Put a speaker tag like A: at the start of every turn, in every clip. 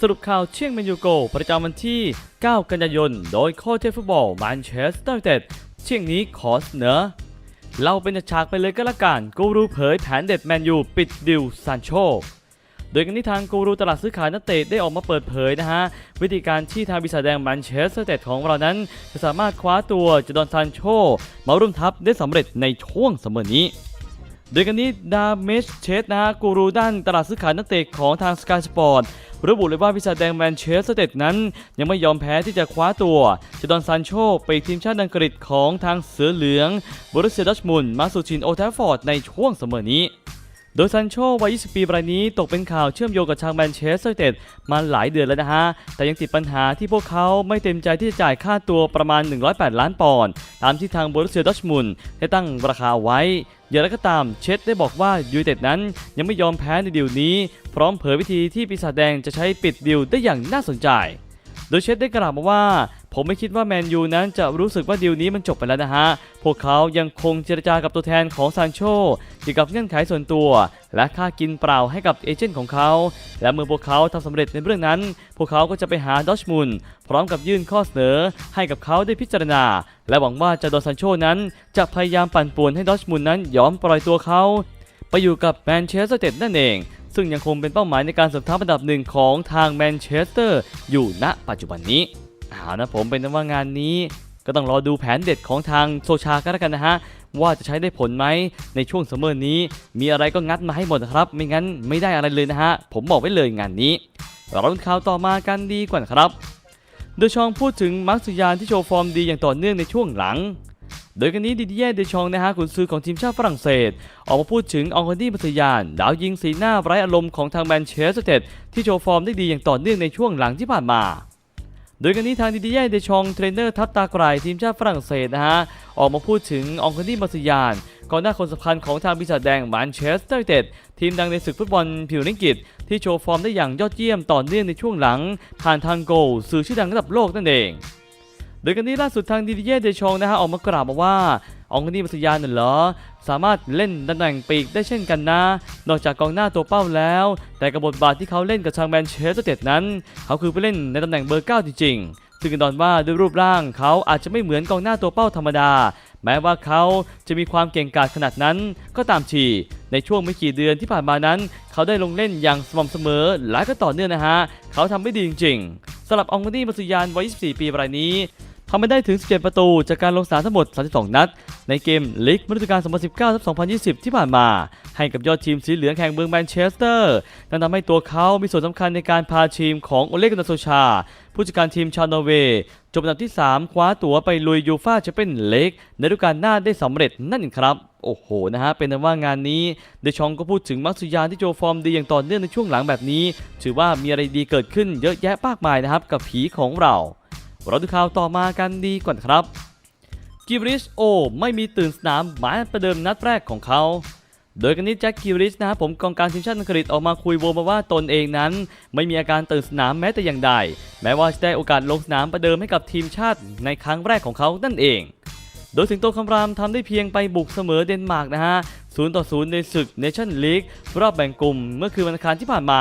A: สรุปข่าวเชียงแมนยูโก ประจำวันที่ 9 กันยายน โดยโค้ชเทพฟุตบอลแมนเชสเตอร์ยูไนเต็ดเชียงนี้ขอเสนอเราเป็นฉากไปเลยก็แล้วกันกูรูเผยแผนเด็ดแมนยูปิดดิวซานโชโดยกันที่ทางกูรูตลาดซื้อขายนักเตะได้ออกมาเปิดเผยนะฮะ วิธีการที่ทางบิสาแดงแมนเชสเตอร์ยูไนเต็ดของเรานั้น จะสามารถคว้าตัวจดอนซานโชมาร่วมทัพได้สำเร็จในช่วงเสมอนี้ โดยกันนี้ดาเมชเชสนะฮะกูรูด้านตลาดซื้อขายนักเตะของทางสกายสปอร์ตระบุเลยว่าพิซาแดงแมนเชสเตอร์ยูไนเต็ดนั้น ยังไม่ยอมแพ้ที่จะคว้าตัวจดอนซานโชไปทีมชาติอังกฤษของทางเสือเหลืองบรุสเซียดัชมุนมาสู่ชินโอแทฟฟอร์ดในช่วงเสมอนี้ โดยซันโชวัย 20 ปีรายนี้ตกเป็นข่าวเชื่อมโยงกับทางแมนเชสเตอร์เต็ดมาหลายเดือนแล้วนะฮะ แต่ยังติดปัญหาที่พวกเขาไม่เต็มใจที่จะจ่ายค่าตัวประมาณ 108 ล้านปอนด์ตามที่ทางบรุสเซียดอร์ทมุนได้ตั้งราคาไว้อย่างไรก็ตามเชสได้บอกว่ายูไนเต็ดนั้นยังไม่ยอมแพ้ในดีลนี้ พร้อมเผยวิธีที่ปีศาจแดงจะใช้ปิดดีลได้อย่างน่าสนใจ โดยเชสได้กล่าวมาว่า ผมไม่คิดว่าแมนยูนั้นจะรู้สึกว่าดีลนี้มันจบไปแล้วนะฮะ พวกเขายังคงเจรจากับตัวแทนของซานโชเกี่ยวกับเงื่อนไขส่วนตัว และค่ากินเปล่าให้กับเอเจนต์ของเขา และเมื่อพวกเขาทำสำเร็จในเรื่องนั้น พวกเขาก็จะไปหาดอชมุนพร้อมกับยื่นข้อเสนอให้กับเขาได้พิจารณา และหวังว่าจะดอนซานโชนั้น จะพยายามปั่นป่วนให้ดอชมุนนั้นยอมปล่อยตัวเขาไปอยู่กับแมนเชสเตอร์นเต็ดนั่นเองซึ่งยังคงเป็นเป้าหมายในการสมทัพอันดับหนึ่งของทางแมนเชสเตอร์อยู่ณปัจจุบันนี้ เอานะผมเป็นว่างานนี้ก็ต้องรอดูแผนเด็ดของทางโซชากันแล้วกันนะฮะ ว่าจะใช้ได้ผลไหมในช่วงซัมเมอร์นี้ มีอะไรก็งัดมาให้หมดครับ ไม่งั้นไม่ได้อะไรเลยนะฮะ ผมบอกไว้เลยงานนี้ เราเป็นข่าวต่อมากันดีกว่านะครับโดยชองพูดถึงมาร์คสุยานที่โชว์ฟอร์มดีอย่างต่อเนื่องในช่วงหลัง โดยกันนี้ดิเดิเย่เดชองนะฮะกุนซือของทีมชาติฝรั่งเศส ออกมาพูดถึงองคอนดี้มัสยาน ดาวยิงสีหน้าไร้อารมณ์ของทางแมนเชสเตอร์ยูไนเต็ดที่โชว์ฟอร์มได้ดีอย่างต่อเนื่องในช่วงหลังที่ผ่านมา โดยกันนี้ทางดิดิเย่เดชองเทรนเนอร์ทัพตากรายทีมชาติฝรั่งเศสนะฮะออกมาพูดถึงอองคอนดี้มาสยานกองหน้าคนสำคัญของทางปีศาจแดงแมนเชสเตอร์ยูไนเต็ดทีมดังในศึกฟุตบอลผิวลิงกิตที่โชว์ฟอร์มได้อย่างยอดเยี่ยมต่อเนื่องในช่วงหลัง ผ่านทางโกลสื่อชื่อดังระดับโลกนั่นเอง โดยกันนี้ล่าสุดทางดิดิเย่เดชองนะฮะออกมากล่าวมาว่า องคอนดี้มัสยานน่ะเหรอ สามารถเล่นตำแหน่งปีกได้เช่นกันนะ นอกจากกองหน้าตัวเป้าแล้ว แต่กับบทบาทที่เขาเล่นกับทางแมนเชสเตอร์ยูไนเต็ดนั้น เขาคือไปเล่นในตำแหน่งเบอร์เก้าจริงๆ ซึ่งกันดอนว่าด้วยรูปร่างเขาอาจจะไม่เหมือนกองหน้าตัวเป้าธรรมดา แม้ว่าเขาจะมีความเก่งกาจขนาดนั้นก็ตามทีในช่วงไม่กี่เดือนที่ผ่านมานั้น เขาได้ลงเล่นอย่างสม่ำเสมอและก็ต่อเนื่องนะฮะ เขาทำได้ดีจริงๆสำหรับองคอนดี้มัสยานวัย 24 ปีรายนี้ ทำไปได้ถึง 17 ประตู จากการลงสนามทั้งหมด 32 นัด ในเกมลีกฤดูกาล 2019-2020 ที่ผ่านมา ให้กับยอดทีมสีเหลืองแห่งเมืองแมนเชสเตอร์นั่นทำให้ตัวเขามีส่วนสำคัญในการพาทีมของโอเลกุนาโซชา ผู้จัดการทีมชาวนอร์เวย์จบอันดับที่ 3 คว้าตั๋วไปลุยยูฟ่าแชมเปี้ยนลีกในฤดูกาลหน้าได้สำเร็จนั่นเองครับโอ้โห นะฮะ เป็นนั้นว่างานนี้ เดชองก็พูดถึงมักซุยานที่โชว์ฟอร์มดีอย่างต่อเนื่องในช่วงหลังแบบนี้ ถือว่ามีอะไรดีเกิดขึ้นเยอะแยะมากมายนะครับ กับผีของเรา เราดูข่าวต่อมากันดีก่อนครับกิบริชโอ ไม่มีตื่นสนามหมายประเดิมนัดแรกของเขาโดยกันนี้แจ็คกิบริชนะครับผมกองกลารทีมชาติอังกฤษออกมาคุยโวมาว่าตนเองนั้น ไม่มีอาการตื่นสนามแม้แต่อย่างใด แม้ว่าจะได้โอกาสลงสนามประเดิมให้กับทีมชาติในครั้งแรกของเขานั่นเอง โดยสิงโตคำรามทำได้เพียงไปบุกเสมอเดนมาร์กนะฮะ 0 ต่อ 0 ในศึกเนชั่นลีกรอบแบ่งกลุ่มเมื่อคืนวันอังคารที่ผ่านมา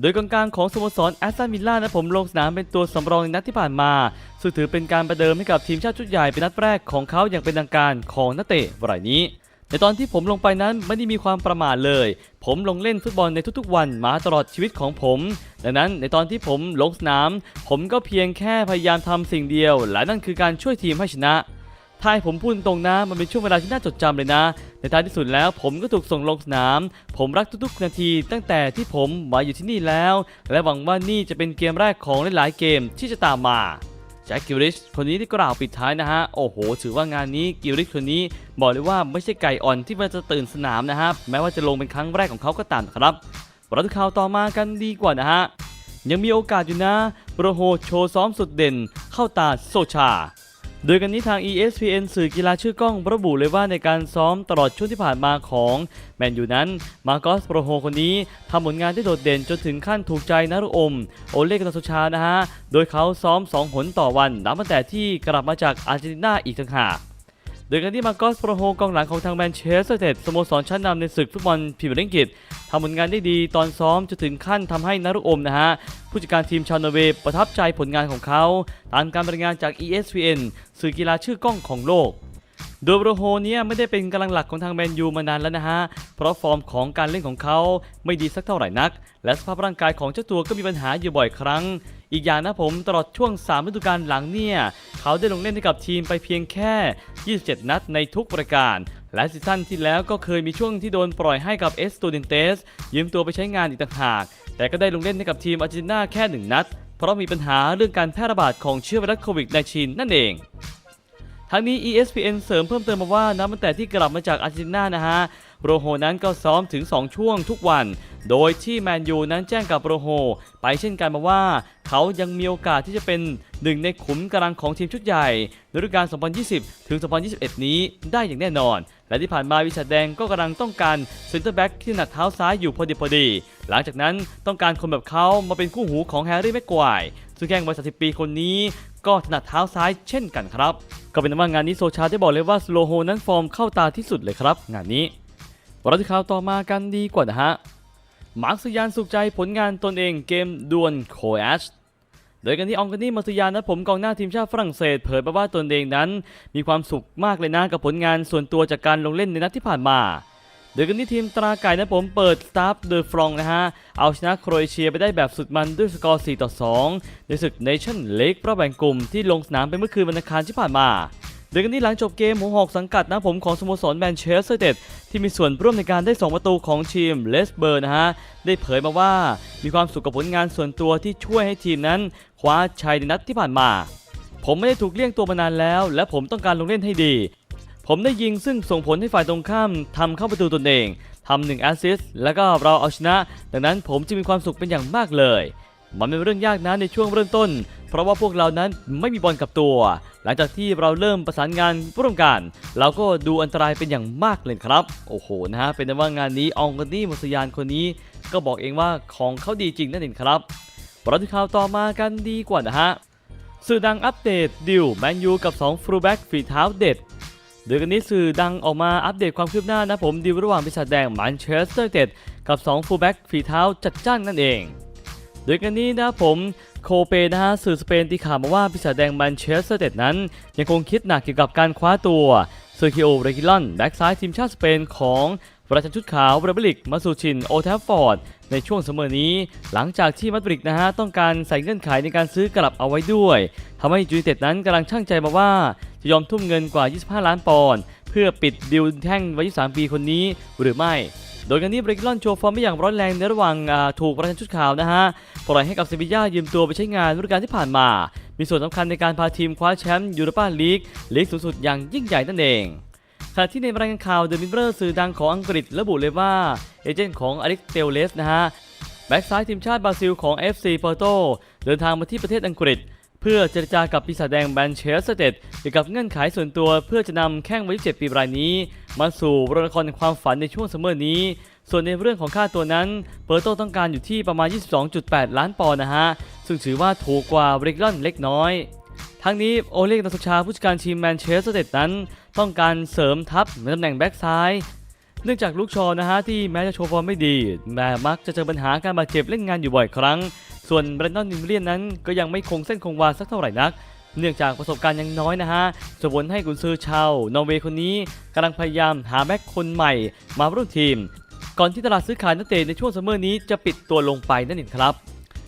A: โดยกองกลางของสโมสรแอสตันวิลล่านะผมลงสนามเป็นตัวสำรองในนัดที่ผ่านมาซึ่งถือเป็นการประเดิมให้กับทีมชาติชุดใหญ่เป็นนัดแรกของเขาอย่างเป็นทางการของนักเตะรายนี้ในตอนที่ผมลงไปนั้นไม่ได้มีความประมาทเลย ผมลงเล่นฟุตบอลในทุกๆ วันมาตลอดชีวิตของผม ดังนั้นในตอนที่ผมลงสนาม ผมก็เพียงแค่พยายามทำสิ่งเดียว และนั่นคือการช่วยทีมให้ชนะ ถ้าให้ผมพูดตรงนะ มันเป็นช่วงเวลาที่น่าจดจำเลยนะ ในท้ายที่สุดแล้วผมก็ถูกส่งลงสนาม ผมรักทุกๆนาที ตั้งแต่ที่ผมมาอยู่ที่นี่แล้ว และหวังว่านี่จะเป็นเกมแรกของหลายๆเกมที่จะตามมาแจ็คกิลริชคนนี้ที่กล่าวปิดท้ายนะฮะ โอ้โห ถือว่างานนี้กิลริชคนนี้ บอกเลยว่าไม่ใช่ไก่อ่อนที่มันจะตื่นสนามนะครับแม้ว่าจะลงเป็นครั้งแรกของเขาก็ตามครับเราดูข่าวต่อมากันดีกว่านะฮะยังมีโอกาสอยู่นะโปรโฮโชว์ซ้อมสุดเด่น เข้าตาโซชา โดยกันนี้ทาง ESPN สื่อกีฬาชื่อกล้องระบุเลยว่าในการซ้อมตลอดช่วงที่ผ่านมาของแมนยูนั้น มาโกสโปรโฮคนนี้ทำผลงานได้โดดเด่นจนถึงขั้นถูกใจนารุอม โอเลกนาโซชานะฮะ โดยเขาซ้อม 2 หนต่อวันนับตั้งแต่ที่กลับมาจากอาร์เจนตินาอีกต่างหาก โดยการที่มาโกสโปรโฮกองหลังของทางแมนเชสเตอร์เต็ดสโมสรชั้นนำในศึกฟุตบอลพรีเมียร์ลีกอังกฤษทำผลงานได้ดีตอนซ้อมจนถึงขั้นทำให้นารุโอมนะฮะผู้จัดการทีมชาวนอร์เวย์ประทับใจผลงานของเขา ตามการรายงานจาก ESPN สื่อกีฬาชื่อก้องของโลก โดยโรโฮเนี่ยไม่ได้เป็นกำลังหลักของทางแมนยูมานานแล้วนะฮะ เพราะฟอร์มของการเล่นของเขาไม่ดีสักเท่าไหร่นัก และสภาพร่างกายของเจ้าตัวก็มีปัญหาอยู่บ่อยครั้ง อีกอย่างนะผมตลอดช่วง3ฤดูกาลหลังเนี่ยเขาได้ลงเล่นให้กับทีมไปเพียงแค่ 27 นัดในทุกประการและซีซั่นที่แล้วก็เคยมีช่วงที่โดนปล่อยให้กับเอสตูดินเตสยืมตัวไปใช้งานอีกต่างหาก แต่ก็ได้ลงเล่นให้กับทีมอาร์เจนตินาแค่หนึ่งนัด เพราะมีปัญหาเรื่องการแพร่ระบาดของเชื้อไวรัสโควิด -19 นั่นเอง ทั้งนี้ ESPN เสริมเพิ่มเติมมาว่านับตั้งแต่ที่กลับมาจากอาร์เจนตินานะฮะโรโฮนั้นก็ซ้อมถึง 2 ช่วงทุกวัน โดยที่แมนยูนั้นแจ้งกับโรโฮ ไปเช่นกันมาว่า เขายังมีโอกาสที่จะเป็นหนึ่งในขุมกำลังของทีมชุดใหญ่ในฤดูกาล 2020 ถึง 2021 นี้ได้อย่างแน่นอน และที่ผ่านมาวิชาแดงก็กำลังต้องการเซนเตอร์แบ็กที่ถนัดเท้าซ้ายอยู่พอดีพอดี หลังจากนั้นต้องการคนแบบเขามาเป็นคู่หูของแฮร์รี่แม็กควายซึ่งแข่งวัย30ปีคนนี้ ก็ถนัดเท้าซ้ายเช่นกันครับ ก็เป็นว่างานนี้โซชาได้บอกเลยว่าสโลโฮนั้นฟอร์มเข้าตาที่สุดเลยครับ งานนี้เราที่ข่าวต่อมากันดีกว่านะฮะมาร์คสยานสุขใจผลงานตนเองเกมดวลโคแอชโดยกันที่องกานี่มาสยานนะผมกองหน้าทีมชาติฝรั่งเศสเผยมาว่าตนเองนั้น มีความสุขมากเลยนะกับผลงานส่วนตัวจากการลงเล่นในนัดที่ผ่านมา โดยกันที่ทีมตราไก่นะผมเปิดสตาร์ฟเดอะฟรองนะฮะ เอาชนะโครเอเชียไปได้แบบสุดมันด้วยสกอร์ 4 ต่อ 2 ในศึกเนชั่นเลกรอบแบ่งกลุ่มที่ลงสนามไปเมื่อคืนวันอังคารที่ผ่านมาโดยกันที่หลังจบเกมหัวหอกสังกัดนะผมของสโมสรแมนเชสเตอร์ยูไนเต็ดที่มีส่วนร่วมในการได้ 2 ประตูของทีมเลสเบอร์นะฮะ ได้เผยมาว่ามีความสุขกับผลงานส่วนตัวที่ช่วยให้ทีมนั้น คว้าชัยในนัดที่ผ่านมา ผมไม่ได้ถูกเลี่ยงตัวมานานแล้ว และผมต้องการลงเล่นให้ดี ผมได้ยิงซึ่งส่งผลให้ฝ่ายตรงข้ามทำเข้าประตูตนเองทำหนึ่งแอสซิสต์แล้วก็เราเอาชนะ ดังนั้นผมจึงมีความสุขเป็นอย่างมากเลย มันเป็นเรื่องยากนะในช่วงเริ่มต้น เพราะว่าพวกเรานั้นไม่มีบอลกับตัว หลังจากที่เราเริ่มประสานงานร่วมกันเราก็ดูอันตรายเป็นอย่างมากเลยครับ โอ้โหนะฮะเป็นว่างานนี้องกานี่มุสยานคนนี้ก็บอกเองว่าของเขาดีจริงนั่นเองครับเราที่ข่าวต่อมากันดีกว่านะฮะสื่อดังอัปเดตดิวแมนยูกับ 2 ฟรูแบ็กฝีเท้าเด็ด โดยกันนี้สื่อดังออกมาอัปเดตความคืบหน้านะผมดีลระหว่างปีศาจแดงแมนเชสเตอร์เต็ดกับ 2 ฟูลแบ็กฝีเท้าจัดจ้านนั่นเอง โดยกันนี้นะผมโคเปนะฮะสื่อสเปนตีข่าวมาว่าปีศาจแดงแมนเชสเตอร์เต็ดนั้น ยังคงคิดหนักเกี่ยวกับการคว้าตัวเซอร์คิโอเรกิลอนแบ็กซ้ายทีมชาติสเปนของ ประชันชุดขาวเบรเบลิกมาสูชินโอแทฟฟอร์ดในช่วงเสมอนี้ หลังจากที่มาดริดนะฮะต้องการใส่เงื่อนไขในการซื้อกลับเอาไว้ด้วยทำให้ยูไนเต็ดนั้นกำลังช่างใจมาว่า จะยอมทุ่มเงินกว่า 25 ล้านปอนด์เพื่อปิดดิวแท่งวัย23ปีคนนี้หรือไม่ โดยการนี้เบรกิลอนโชว์ฟอร์มไม่อย่างร้อนแรงในระหว่างถูกประชันชุดขาวนะฮะปล่อยให้กับเซบีย่ายืมตัวไปใช้งานฤดูกาลที่ผ่านมา มีส่วนสำคัญในการพาทีมคว้าแชมป์ยูโรปาลีกลีกสูงสุดอย่างยิ่งใหญ่นั่นเอง ขณะที่ในรายงานข่าวเดอะมิเรอร์สื่อดังของอังกฤษระบุเลยว่า เอเจนต์ของอเล็กเตลเลสนะฮะแบ็กซ้ายทีมชาติบราซิลของ FC Porto เดินทางมาที่ประเทศอังกฤษ เพื่อเจรจากับปีศาจแดงแมนเชสเตอร์เต็ดเกี่ยวกับเงื่อนไขส่วนตัวเพื่อจะนำแข้งวัย27ปีรายนี้ มาสู่รละครความฝันในช่วงซัมเมอร์นี้ ส่วนในเรื่องของค่าตัวนั้น เปอร์โตต้องการอยู่ที่ประมาณ 22.8 ล้านปอนด์นะฮะ ซึ่งถือว่าถูกกว่าเบรกลอนเล็กน้อย ทั้งนี้โอเล็กนาสุชาผู้จัดการทีมแมนเชสเตอร์นเต็ดนั้น ต้องการเสริมทัพในตำแหน่งแบ็กซ้ายเนื่องจากลูกชอนะฮะที่แม้จะโชว์ฟอร์มไม่ดีแต่มักจะเจอปัญหาการบาดเจ็บเล่นงานอยู่บ่อยครั้ง ส่วนแบรนดอนนิมเลียนนั้นก็ยังไม่คงเส้นคงวาสักเท่าไหร่นัก เนื่องจากประสบการณ์ยังน้อยนะฮะจะวนให้กุนซือชาวนอร์เวย์คนนี้กำลังพยายามหาแบ็คคนใหม่มาร่วมทีม ก่อนที่ตลาดซื้อขายนักเตะในช่วงซัมเมอร์นี้จะปิดตัวลงไปนั่นเองครับ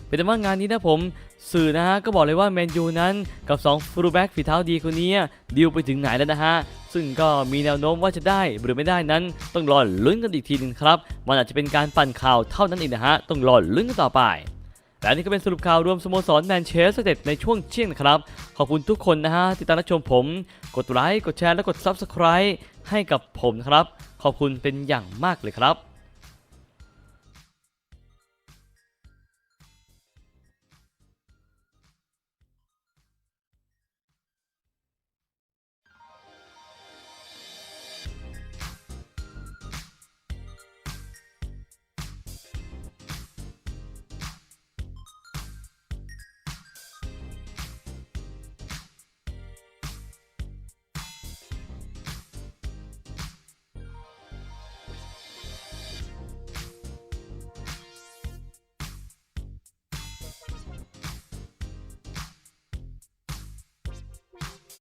A: เป็นแต่ว่างานนี้นะผม สื่อนะฮะก็บอกเลยว่าแมนยูนั้นกับ2ฟูลแบ็กฝีเท้าดีคนนี้ดีลไปถึงไหนแล้วนะฮะ ซึ่งก็มีแนวโน้มว่าจะได้หรือไม่ได้นั้น ต้องรอลุ้นกันอีกทีหนึงครับมันอาจจะเป็นการปั่นข่าวเท่านั้นเองนะฮะต้องรอลุ้นกันต่อไปและนี่ก็เป็นสรุปข่าวรวมสโมสรแมนเชสเตอร์เต็ดในช่วงเที่ยงครับ ขอบคุณทุกคนนะฮะที่ติดตามรับชมผม กดไลค์กดแชร์และกด Subscribe ให้กับผมนะครับ ขอบคุณเป็นอย่างมากเลยครับ